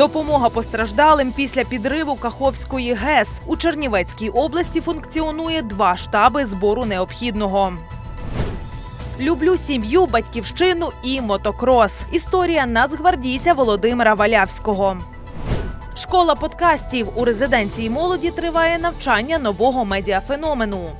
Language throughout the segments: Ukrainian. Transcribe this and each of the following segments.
Допомога постраждалим після підриву Каховської ГЕС. У Чернівецькій області функціонує два штаби збору необхідного. Люблю сім'ю, батьківщину і мотокрос. Історія нацгвардійця Володимира Валявського. Школа подкастів у резиденції молоді триває навчання нового медіафеномену.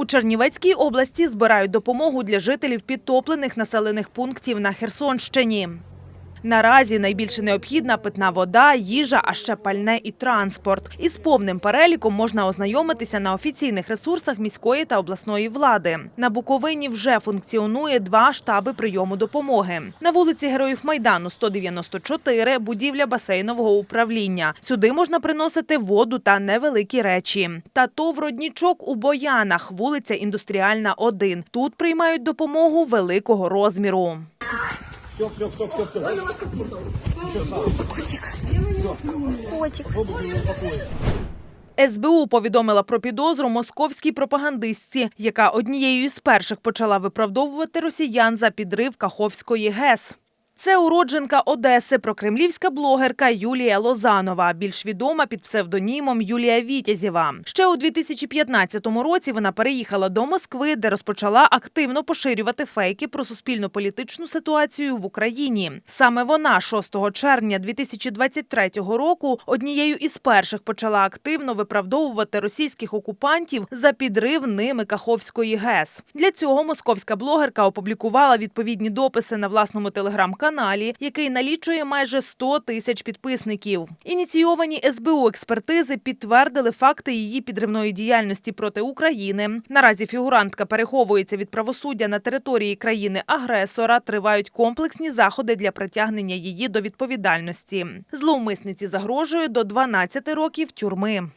У Чернівецькій області збирають допомогу для жителів підтоплених населених пунктів на Херсонщині. Наразі найбільше необхідна питна вода, їжа, а ще пальне і транспорт. Із повним переліком можна ознайомитися на офіційних ресурсах міської та обласної влади. На Буковині вже функціонує два штаби прийому допомоги. На вулиці Героїв Майдану 194 будівля басейнового управління. Сюди можна приносити воду та невеликі речі. Та то в у Боянах, вулиця Індустріальна 1. Тут приймають допомогу великого розміру. СБУ повідомила про підозру московській пропагандистці, яка однією з перших почала виправдовувати росіян за підрив Каховської ГЕС. Це уродженка Одеси, прокремлівська блогерка Юлія Лозанова, більш відома під псевдонімом Юлія Вітязєва. Ще у 2015 році вона переїхала до Москви, де розпочала активно поширювати фейки про суспільно-політичну ситуацію в Україні. Саме вона 6 червня 2023 року однією із перших почала активно виправдовувати російських окупантів за підрив ними Каховської ГЕС. Для цього московська блогерка опублікувала відповідні дописи на власному телеграм-каналі, який налічує майже 100 тисяч підписників. Ініційовані СБУ експертизи підтвердили факти її підривної діяльності проти України. Наразі фігурантка переховується від правосуддя на території країни-агресора. Тривають комплексні заходи для притягнення її до відповідальності. Зловмисниці загрожує до 12 років тюрми.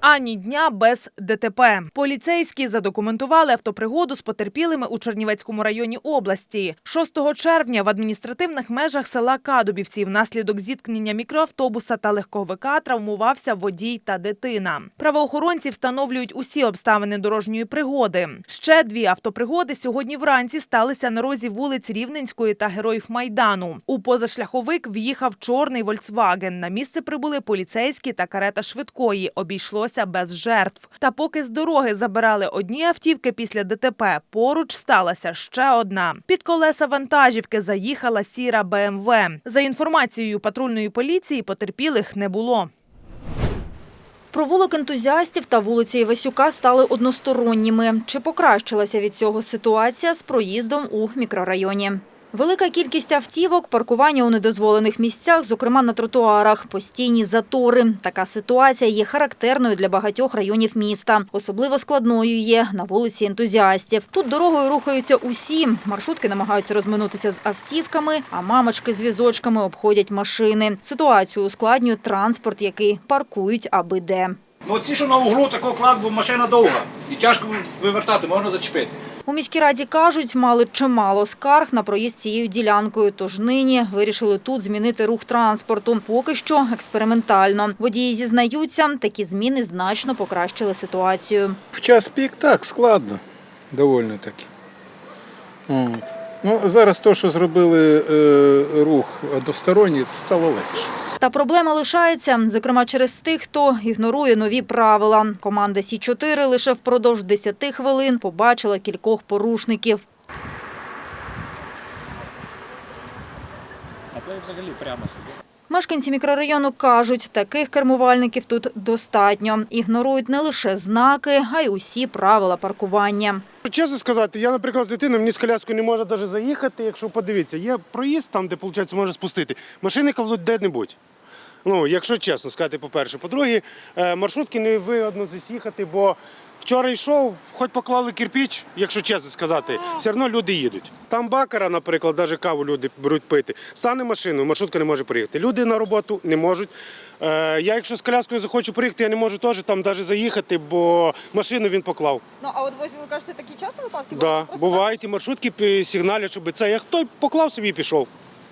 Ані дня без ДТП. Поліцейські задокументували автопригоду з потерпілими у Чернівецькому районі області. 6 червня в адміністративних межах села Кадубівці внаслідок зіткнення мікроавтобуса та легковика травмувався водій та дитина. Правоохоронці встановлюють усі обставини дорожньої пригоди. Ще дві автопригоди сьогодні вранці сталися на розі вулиць Рівненської та Героїв Майдану. У позашляховик в'їхав чорний Volkswagen. На місце прибули поліцейські та карета швидкої. Обійшлося без жертв. Та поки з дороги забирали одні автівки після ДТП, поруч сталася ще одна. Під колеса вантажівки заїхала сіра БМВ. За інформацією патрульної поліції, потерпілих не було. Провулок ентузіастів та вулиця Івасюка стали односторонніми. Чи покращилася від цього ситуація з проїздом у мікрорайоні? Велика кількість автівок, паркування у недозволених місцях, зокрема на тротуарах, постійні затори. Така ситуація є характерною для багатьох районів міста. Особливо складною є на вулиці ентузіастів. Тут дорогою рухаються усі. Маршрутки намагаються розминутися з автівками, а мамочки з візочками обходять машини. Ситуацію ускладнює транспорт, який паркують аби де. Ну ці, що на углу такого кладу, машина довга. І тяжко вивертати, можна зачепити. У міській раді кажуть, мали чимало скарг на проїзд цією ділянкою, тож нині вирішили тут змінити рух транспорту. Поки що експериментально. Водії зізнаються, такі зміни значно покращили ситуацію. В час пік так, складно, довольно таки. От. Ну, зараз то, що зробили е, рух односторонній, стало легше. Та проблема лишається, зокрема через тих, хто ігнорує нові правила. Команда Сі-4 лише впродовж 10 хвилин побачила кількох порушників. А то взагалі прямо сюди. Мешканці мікрорайону кажуть, таких кермувальників тут достатньо. Ігнорують не лише знаки, а й усі правила паркування. Чесно сказати, я, наприклад, з дитиною, мені з коляскою не можна навіть заїхати. Якщо подивіться, є проїзд там, де виходить, можна спустити. Машини кладуть де-небудь. Ну, якщо чесно сказати, по-перше. По-друге, е, маршрутки не вигодно засіхати, бо вчора йшов, хоч поклали кирпіч, якщо чесно сказати, все одно люди їдуть. Там бакара, наприклад, навіть каву люди беруть пити. Стане машину, маршрутка не може приїхати. Люди на роботу не можуть. Е, Я, якщо з коляскою захочу приїхати, я не можу теж там навіть заїхати, бо машину він поклав. Ну а от ви, кажете, такі часто випадки? Да, бувають і маршрутки сигналять, щоб це як той поклав собі і пішов.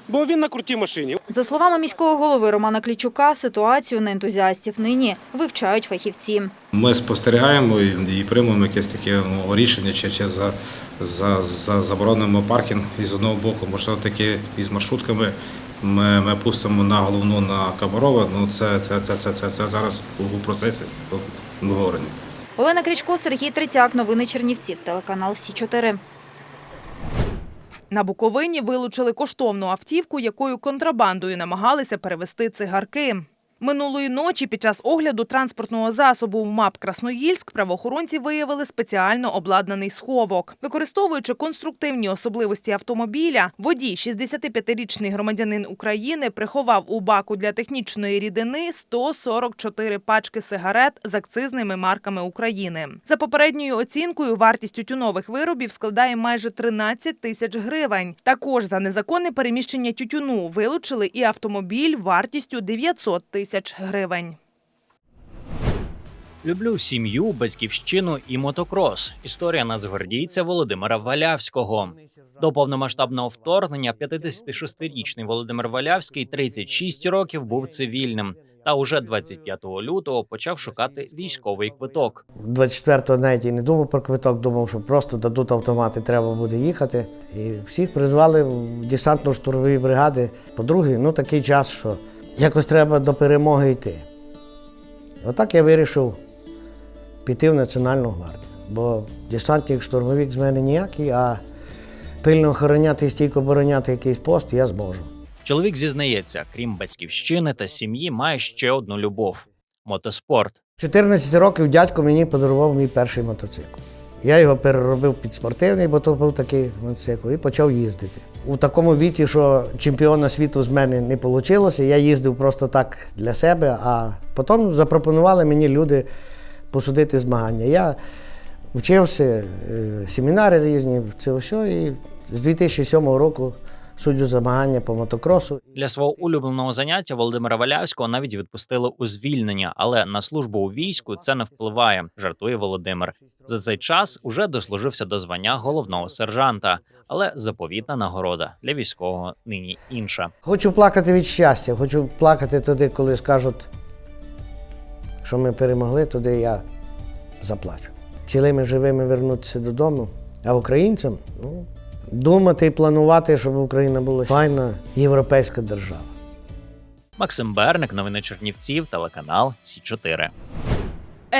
Бо він на крутій машині. За словами міського голови Романа Клічука, ситуацію на ентузіастів нині вивчають фахівці. Ми спостерігаємо і і приймемо якесь таке ну, рішення, чи, чи за, за, за заборонимо паркінг із одного боку, можливо, таке із маршрутками. Ми, ми пустимо на головну на Кабарове. Ну це, це, це, це, це, це зараз у у процесі обговорення. Олена Крічко, Сергій Третяк. Новини Чернівців. Телеканал Сі 4 На Буковині вилучили коштовну автівку, якою контрабандою намагалися перевезти цигарки. Минулої ночі під час огляду транспортного засобу в МАП Красноїльськ правоохоронці виявили спеціально обладнаний сховок. Використовуючи конструктивні особливості автомобіля, водій, 65-річний громадянин України, приховав у баку для технічної рідини 144 пачки сигарет з акцизними марками України. За попередньою оцінкою, вартість тютюнових виробів складає майже 13 тисяч гривень. Також за незаконне переміщення тютюну вилучили і автомобіль вартістю 900 тисяч гривень. Люблю сім'ю, батьківщину і мотокрос. Історія нацгвардійця Володимира Валявського. До повномасштабного вторгнення 56-річний Володимир Валявський 36 років був цивільним. Та уже 25 лютого почав шукати військовий квиток. 24-го навіть і не думав про квиток, думав, що просто дадуть автомати, треба буде їхати. І всіх призвали в десантно-штурмові бригади. По-друге, ну такий час, що якось треба до перемоги йти. Отак я вирішив піти в Національну гвардію. Бо десантник штурмовик з мене ніякий, а пильно охороняти і стійко обороняти якийсь пост я зможу. Чоловік зізнається, крім батьківщини та сім'ї, має ще одну любов мотоспорт. 14 років дядько мені подарував мій перший мотоцикл. Я його переробив під спортивний, бо то був такий мотоцикл, і почав їздити. У такому віці, що чемпіона світу з мене не вийшло, я їздив просто так для себе, а потім запропонували мені люди посудити змагання. Я вчився, е, семінари різні, це все, і з 2007 року суддю змагання по мотокросу. Для свого улюбленого заняття Володимира Валявського навіть відпустили у звільнення, але на службу у війську це не впливає. Жартує Володимир. За цей час уже дослужився до звання головного сержанта, але заповітна нагорода для військового нині інша. Хочу плакати від щастя, хочу плакати туди, коли скажуть, що ми перемогли, туди я заплачу. Цілими живими вернутися додому, а українцям ну, думати і планувати, щоб Україна була файна європейська держава. Максим Берник, новини Чернівців, телеканал Сі 4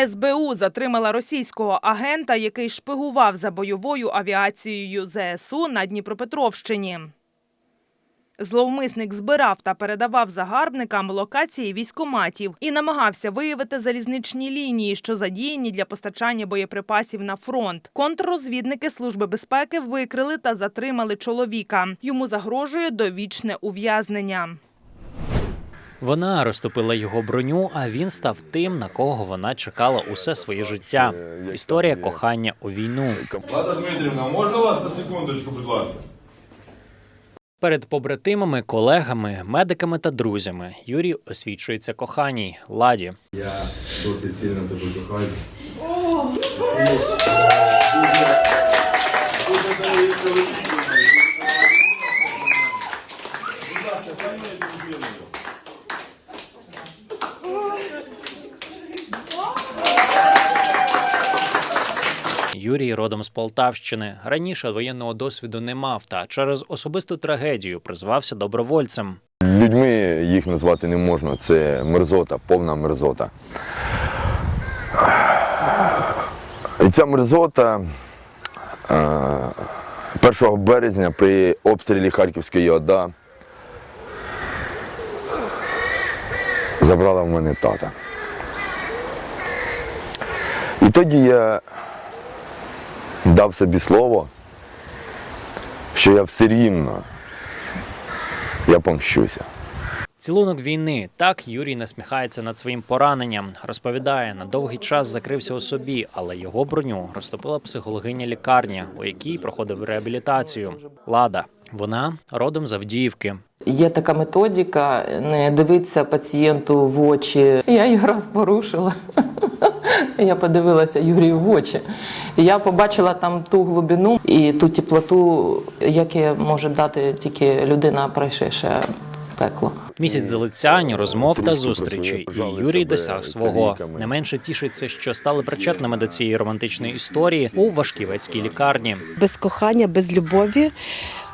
СБУ затримала російського агента, який шпигував за бойовою авіацією ЗСУ на Дніпропетровщині. Зловмисник збирав та передавав загарбникам локації військоматів і намагався виявити залізничні лінії, що задіяні для постачання боєприпасів на фронт. Контррозвідники Служби безпеки викрили та затримали чоловіка. Йому загрожує довічне ув'язнення. Вона розтопила його броню, а він став тим, на кого вона чекала усе своє життя. Історія кохання у війну. Лаза Дмитрівна, можна вас на секундочку, будь ласка? Перед побратимами, колегами, медиками та друзями Юрій освічується коханій ладі. Я досить сильно тебе кохаю. Юрій родом з Полтавщини. Раніше воєнного досвіду не мав та через особисту трагедію призвався добровольцем. Людьми їх назвати не можна. Це мерзота, повна мерзота. І ця мерзота е, 1 березня при обстрілі Харківської ОДА забрала в мене тата. І тоді я дав собі слово, що я все рівно я помщуся. Цілунок війни. Так Юрій насміхається над своїм пораненням. Розповідає, на довгий час закрився у собі, але його броню розтопила психологиня лікарні, у якій проходив реабілітацію. Лада. Вона родом з Авдіївки. Є така методика не дивитися пацієнту в очі. Я її раз порушила. Я подивилася Юрію в очі. І я побачила там ту глибину і ту теплоту, яке може дати тільки людина, пройшовши пекло. Місяць залицянь, розмов та зустрічей, і Юрій досяг свого. Не менше тішиться, що стали причетними до цієї романтичної історії у Вашківецькій лікарні. без кохання, без любові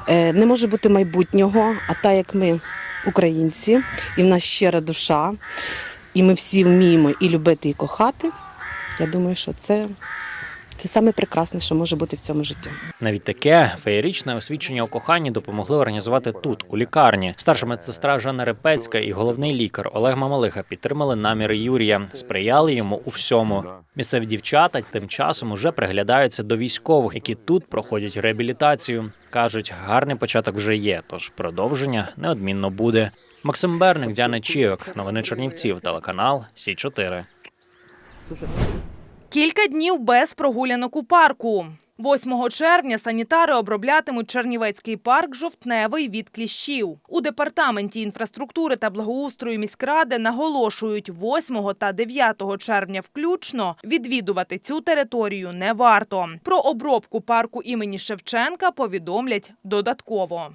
е, не може бути майбутнього. А так як ми українці, і в нас щира душа, і ми всі вміємо і любити, і кохати, я думаю, що це, це саме прекрасне, що може бути в цьому житті. Навіть таке феєричне освідчення у коханні допомогли організувати тут, у лікарні. Старша медсестра Жанна Репецька і головний лікар Олег Мамалиха підтримали наміри Юрія, сприяли йому у всьому. Місцеві дівчата тим часом уже приглядаються до військових, які тут проходять реабілітацію. кажуть, гарний початок вже є, тож продовження неодмінно буде. Максим Берник, Діана Чійок, новини Чернівців, телеканал Сі 4 Кілька днів без прогулянок у парку. 8 червня санітари оброблятимуть Чернівецький парк жовтневий від кліщів. У департаменті інфраструктури та благоустрою міськради наголошують, 8 та 9 червня включно відвідувати цю територію не варто. Про обробку парку імені Шевченка повідомлять додатково.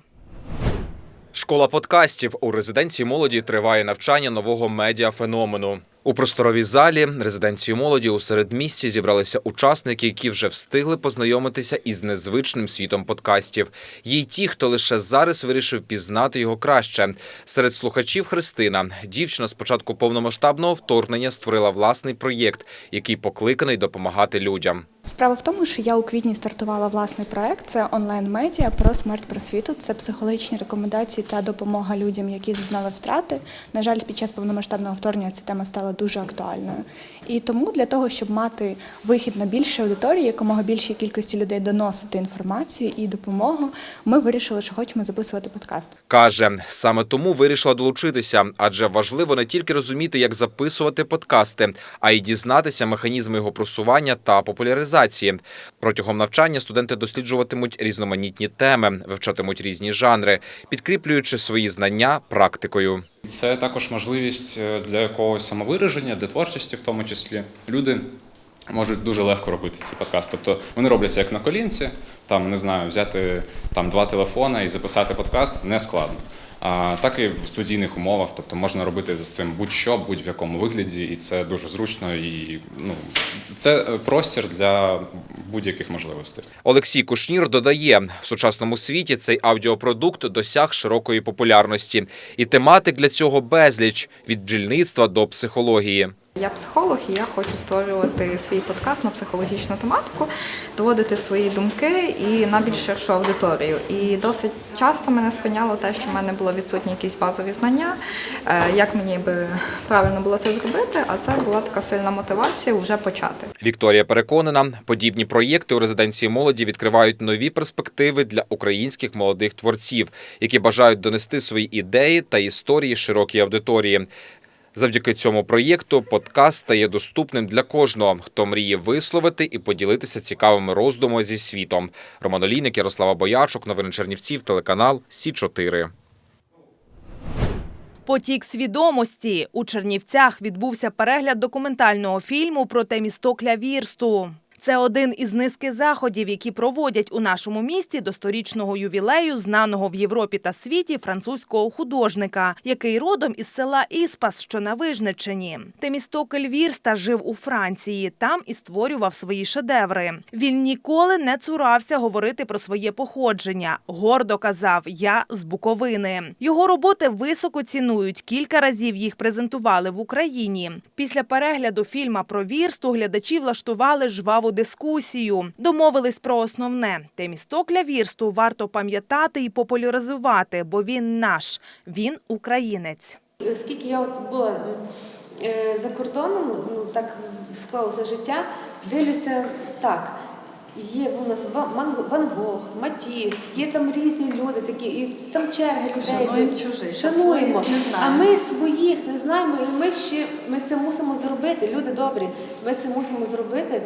Школа подкастів у резиденції молоді триває навчання нового медіафеномену. У просторовій залі резиденції молоді у середмісті зібралися учасники, які вже встигли познайомитися із незвичним світом подкастів. Є й ті, хто лише зараз вирішив пізнати його краще. Серед слухачів Христина дівчина з початку повномасштабного вторгнення створила власний проєкт, який покликаний допомагати людям. Справа в тому, що я у квітні стартувала власний проект. Це онлайн-медіа про смерть просвіту. Це психологічні рекомендації та допомога людям, які зазнали втрати. На жаль, під час повномасштабного вторгнення ця тема стала дуже актуальною. І тому для того, щоб мати вихід на більше аудиторії, якомога більшій кількості людей доносити інформацію і допомогу, ми вирішили, що хочемо записувати подкаст. Каже, саме тому вирішила долучитися, адже важливо не тільки розуміти, як записувати подкасти, а й дізнатися механізми його просування та популяризації. Протягом навчання студенти досліджуватимуть різноманітні теми, вивчатимуть різні жанри, підкріплюючи свої знання практикою. Це також можливість е, для якогось самовираження, для творчості, в тому числі. Люди можуть дуже легко робити ці подкасти. Тобто вони робляться як на колінці, там не знаю, взяти там два телефони і записати подкаст не складно. А так і в студійних умовах, тобто можна робити з цим будь-що, будь-в якому вигляді, і це дуже зручно. І ну це е, простір для будь-яких можливостей. Олексій Кушнір додає, в сучасному світі цей аудіопродукт досяг широкої популярності, і тематик для цього безліч від бджільництва до психології. Я психолог, і я хочу створювати свій подкаст на психологічну тематику, доводити свої думки і на більш ширшу аудиторію. І досить часто мене спиняло те, що в мене було відсутні якісь базові знання, е, як мені би правильно було це зробити. А це була така сильна мотивація вже почати. Вікторія переконана, подібні проєкти у резиденції молоді відкривають нові перспективи для українських молодих творців, які бажають донести свої ідеї та історії широкій аудиторії. Завдяки цьому проєкту подкаст стає доступним для кожного, хто мріє висловити і поділитися цікавими роздумами зі світом. Роман Олійник, Ярослава Боячок, новини Чернівців, телеканал Сі 4 Потік свідомості у Чернівцях відбувся перегляд документального фільму про те місто Вірсту. Це один із низки заходів, які проводять у нашому місті до сторічного ювілею знаного в Європі та світі французького художника, який родом із села Іспас, що на Вижниччині. Темістокель Вірста жив у Франції, там і створював свої шедеври. Він ніколи не цурався говорити про своє походження. Гордо казав: Я з Буковини. Його роботи високо цінують. Кілька разів їх презентували в Україні. Після перегляду фільма про вірсту глядачі влаштували жваву дискусію. Домовились про основне: те Темістокля вірсту варто пам'ятати і популяризувати, бо він наш, він українець. Оскільки я от була е, за кордоном, ну так склалося життя, дивлюся так. Є у нас Ва- Ван Гог, Матіс, є там різні люди такі, і там черги людей. Шануємо чужих, Шануємо. А ми своїх не знаємо, і ми ще ми це мусимо зробити. Люди добрі, ми це мусимо зробити.